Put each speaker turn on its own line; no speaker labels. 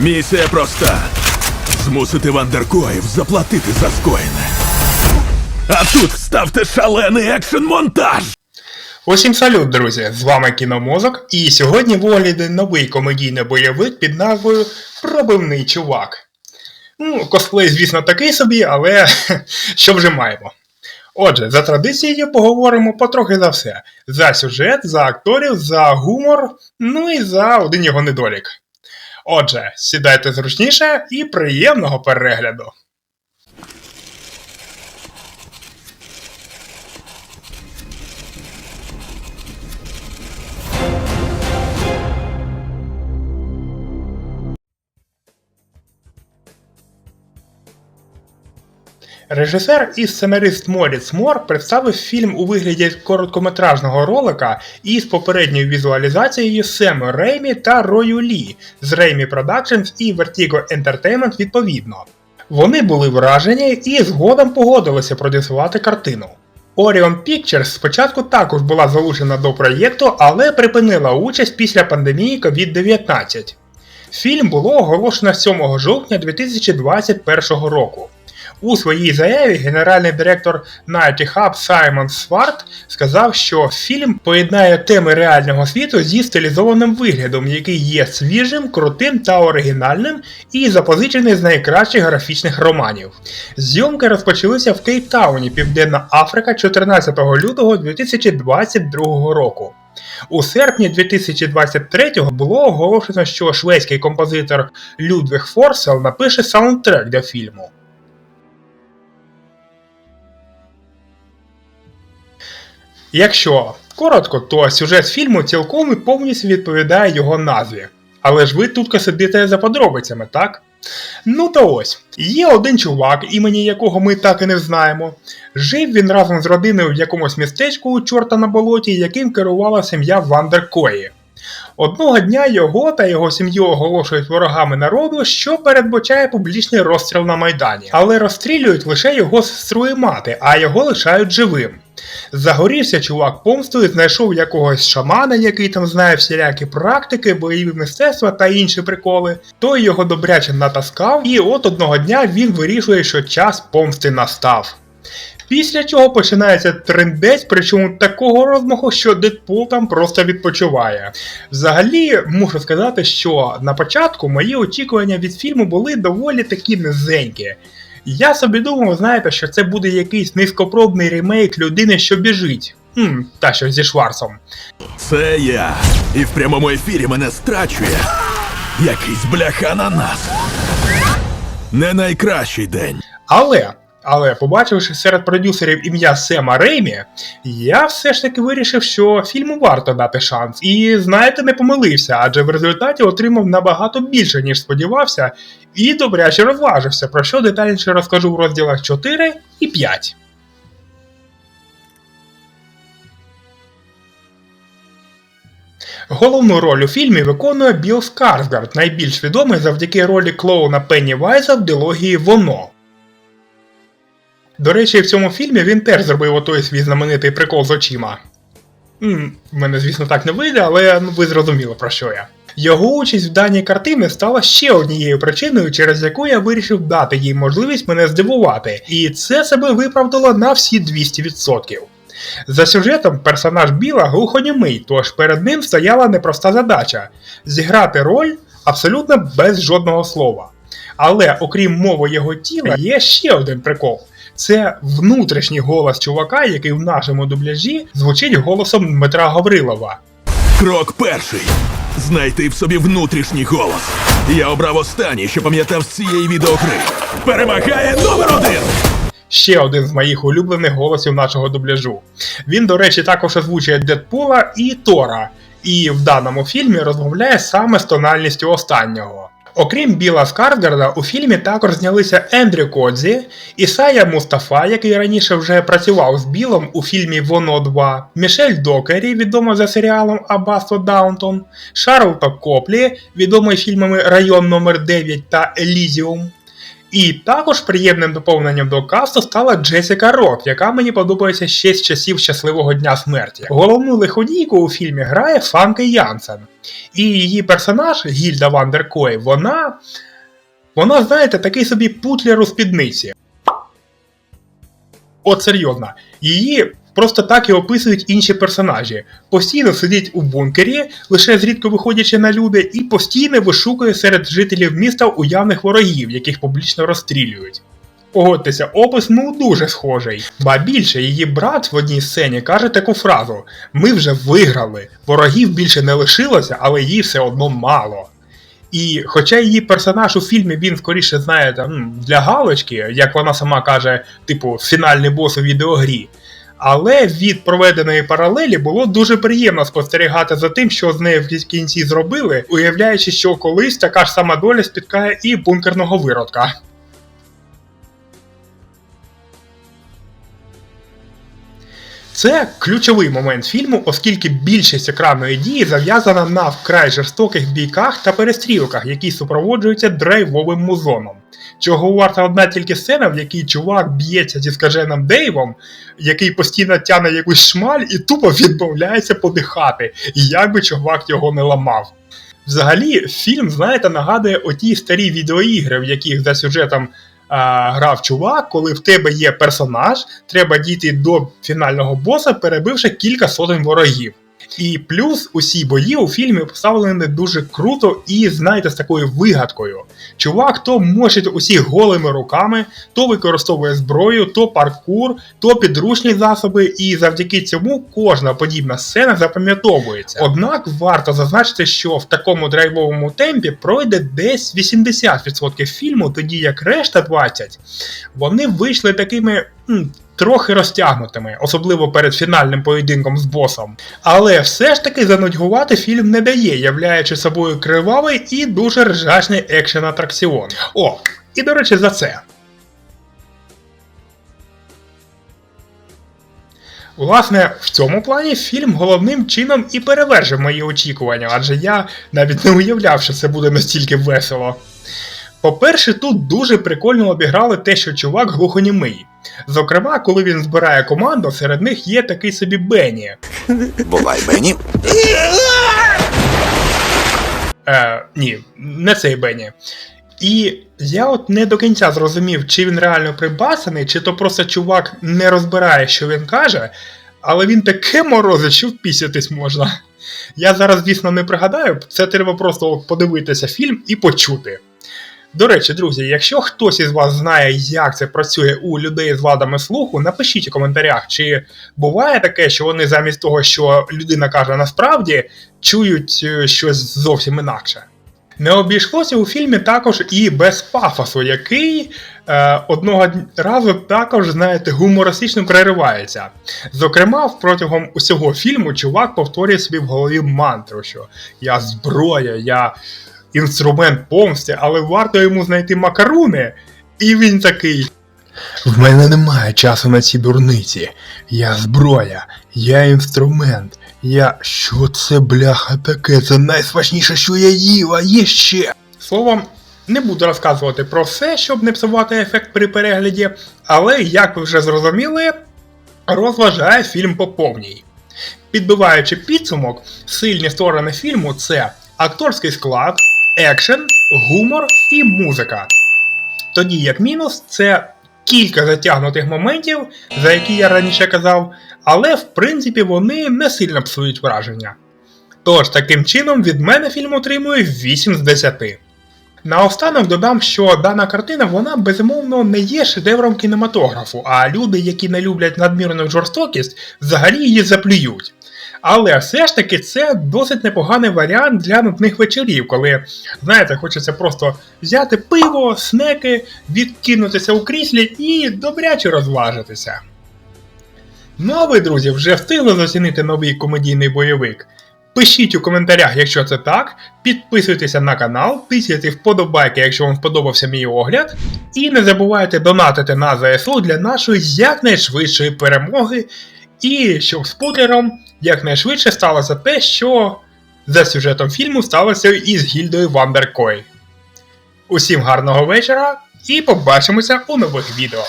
Місія проста. Змусити вандеркоїв заплатити за скоєне. А тут ставте шалений екшн-монтаж!
Усім салют, друзі! З вами Кіномозок, і сьогодні в огляді новий комедійний бойовик під назвою Пробивний чувак. Ну, косплей, звісно, такий собі, але що вже маємо. Отже, за традицією поговоримо потрохи за все: за сюжет, за акторів, за гумор, ну і за один його недолік. Отже, сідайте зручніше і приємного перегляду! Режисер і сценарист Моріц Мор представив фільм у вигляді короткометражного ролика із попередньою візуалізацією Сему Реймі та Рою Лі з Raimi Productions і Vertigo Entertainment відповідно. Вони були вражені і згодом погодилися продюсувати картину. Orion Pictures спочатку також була залучена до проєкту, але припинила участь після пандемії COVID-19. Фільм було оголошено 7 жовтня 2021 року. У своїй заяві генеральний директор Nighty Hub Саймон Сварт сказав, що фільм поєднає теми реального світу зі стилізованим виглядом, який є свіжим, крутим та оригінальним і запозичений з найкращих графічних романів. Зйомки розпочалися в Кейптауні, Південна Африка 14 лютого 2022 року. У серпні 2023-го було оголошено, що шведський композитор Людвиг Форсел напише саундтрек для фільму. Якщо коротко, то сюжет фільму цілком і повністю відповідає його назві. Але ж ви тут сидите за подробицями, так? Ну то ось, є один чувак, імені якого ми так і не знаємо. Жив він разом з родиною в якомусь містечку у чорта на болоті, яким керувала сім'я Вандеркої. Одного дня його та його сім'ю оголошують ворогами народу, що передбачає публічний розстріл на Майдані, але розстрілюють лише його сестру і мати, а його лишають живим. Загорівся чувак помстою, знайшов якогось шамана, який там знає всілякі практики, бойові мистецтва та інші приколи. Той його добряче натаскав, і от одного дня він вирішує, що час помсти настав. Після чого починається трендець, причому такого розмаху, що Дедпул там просто відпочиває. Взагалі, мушу сказати, що на початку мої очікування від фільму були доволі такі низенькі. Я собі думав, знаєте, що це буде якийсь низькопробний ремейк людини, що біжить. Хм, та що зі Шварцом.
Це я. І в прямому ефірі мене страчує. Якийсь бляха на нас. Не найкращий день.
Але, але, побачивши серед продюсерів ім'я Сема Реймі, я все ж таки вирішив, що фільму варто дати шанс. І знаєте, не помилився, адже в результаті отримав набагато більше, ніж сподівався, і добряче розважився, про що детальніше розкажу в розділах 4 і 5. Головну роль у фільмі виконує Білл Скарсгард, найбільш відомий завдяки ролі клоуна Пенні Вайза в дилогії Воно. До речі, в цьому фільмі він теж зробив отой свій знаменитий прикол з очима. М, В мене, звісно, так не вийде, але ну, ви зрозуміли про що я. Його участь в даній картині стала ще однією причиною, через яку я вирішив дати їй можливість мене здивувати, і це себе виправдало на всі 200%. За сюжетом персонаж Біла глухонімий, тож перед ним стояла непроста задача зіграти роль абсолютно без жодного слова. Але окрім мови його тіла, є ще один прикол. Це внутрішній голос чувака, який в нашому дубляжі звучить голосом Дмитра Гаврилова.
Крок перший. Знайти в собі внутрішній голос. Я обрав останній, що пам'ятав з цієї відеогри. Перемагає номер один!
Ще один з моїх улюблених голосів нашого дубляжу. Він, до речі, також озвучує Дедпула і Тора, і в даному фільмі розмовляє саме з тональністю останнього. Окрім Біла Скарсгарда, у фільмі також знялися Ендрю Кодзі, Ісая Мустафа, який раніше вже працював з Білом у фільмі Воно 2, Мішель Докері, відома за серіалом Аббасто Даунтон, Шарлто Коплі, відомий фільмами Район номер 9 та Елізіум. І також приємним доповненням до касту стала Джесіка Рот, яка мені подобається ще з часів щасливого дня смерті. Головну лиходійку у фільмі грає Фанке Янсен. І її персонаж Гільда Вандеркой, вона. Вона, знаєте, такий собі путлер у спідниці. От серйозно, її просто так і описують інші персонажі. Постійно сидить у бункері, лише зрідко виходячи на люди, і постійно вишукує серед жителів міста уявних ворогів, яких публічно розстрілюють. Погодьтеся, опис ну дуже схожий. Ба більше її брат в одній сцені каже таку фразу: Ми вже виграли, ворогів більше не лишилося, але їй все одно мало. І хоча її персонаж у фільмі він скоріше знаєте, м, для галочки, як вона сама каже, типу фінальний бос у відеогрі. Але від проведеної паралелі було дуже приємно спостерігати за тим, що з нею в кінці зробили, уявляючи, що колись така ж сама доля спіткає і бункерного виродка. Це ключовий момент фільму, оскільки більшість екранної дії зав'язана на вкрай жорстоких бійках та перестрілках, які супроводжуються драйвовим музоном. Чого варта одна тільки сцена, в якій чувак б'ється зі скаженим Дейвом, який постійно тяне якусь шмаль і тупо відмовляється подихати, як би чувак його не ламав. Взагалі, фільм, знаєте, нагадує оті старі відеоігри, в яких за сюжетом а, грав чувак, коли в тебе є персонаж, треба дійти до фінального боса, перебивши кілька сотень ворогів. І плюс усі бої у фільмі поставлені дуже круто і, знаєте, з такою вигадкою. Чувак то мочить усіх голими руками, то використовує зброю, то паркур, то підручні засоби, і завдяки цьому кожна подібна сцена запам'ятовується. Однак варто зазначити, що в такому драйвовому темпі пройде десь 80% фільму, тоді як решта 20% вони вийшли такими. Трохи розтягнутими, особливо перед фінальним поєдинком з босом. Але все ж таки занудьгувати фільм не дає, являючи собою кривавий і дуже ржачний екшен атракціон. О, і до речі, за це. Власне, в цьому плані фільм головним чином і перевершив мої очікування, адже я навіть не уявляв, що це буде настільки весело. По-перше, тут дуже прикольно обіграли те, що чувак глухонімий. Зокрема, коли він збирає команду, серед них є такий собі Бенні.
Бувай, Бенні.
Е, ні, не цей Бенні. І я от не до кінця зрозумів, чи він реально прибасаний, чи то просто чувак не розбирає, що він каже, але він таке морозить, що впісятись можна. Я зараз, звісно, не пригадаю, це треба просто подивитися фільм і почути. До речі, друзі, якщо хтось із вас знає, як це працює у людей з вадами слуху, напишіть у коментарях, чи буває таке, що вони замість того, що людина каже насправді, чують е, щось зовсім інакше. Не обійшлося у фільмі також і без пафосу, який е, одного разу також, знаєте, гумористично переривається. Зокрема, протягом усього фільму чувак повторює собі в голові мантру, що я зброя, я інструмент помсти, але варто йому знайти макаруни. І він такий. В мене немає часу на ці дурниці. Я зброя, я інструмент. Я. Що це бляха таке? Це найсмачніше, що я їв, а є ще. Словом, не буду розказувати про все, щоб не псувати ефект при перегляді, але, як ви вже зрозуміли, розважає фільм по повній. Підбиваючи підсумок, сильні сторони фільму це акторський склад, екшен, гумор і музика. Тоді, як мінус, це кілька затягнутих моментів, за які я раніше казав, але в принципі вони не сильно псують враження. Тож, таким чином, від мене фільм отримує 8 з 10. Наостанок додам, що дана картина вона безумовно не є шедевром кінематографу, а люди, які не люблять надмірну жорстокість, взагалі її заплюють. Але все ж таки це досить непоганий варіант для нудних вечорів, коли, знаєте, хочеться просто взяти пиво, снеки, відкинутися у кріслі і добряче розважитися. Ну а ви, друзі, вже встигли зацінити новий комедійний бойовик? Пишіть у коментарях, якщо це так, підписуйтеся на канал, тисяйте вподобайки, якщо вам сподобався мій огляд, і не забувайте донатити на ЗСУ для нашої якнайшвидшої перемоги, і щоб з Путлером якнайшвидше сталося те, що за сюжетом фільму сталося із гільдою Вандеркой. Усім гарного вечора і побачимося у нових відео.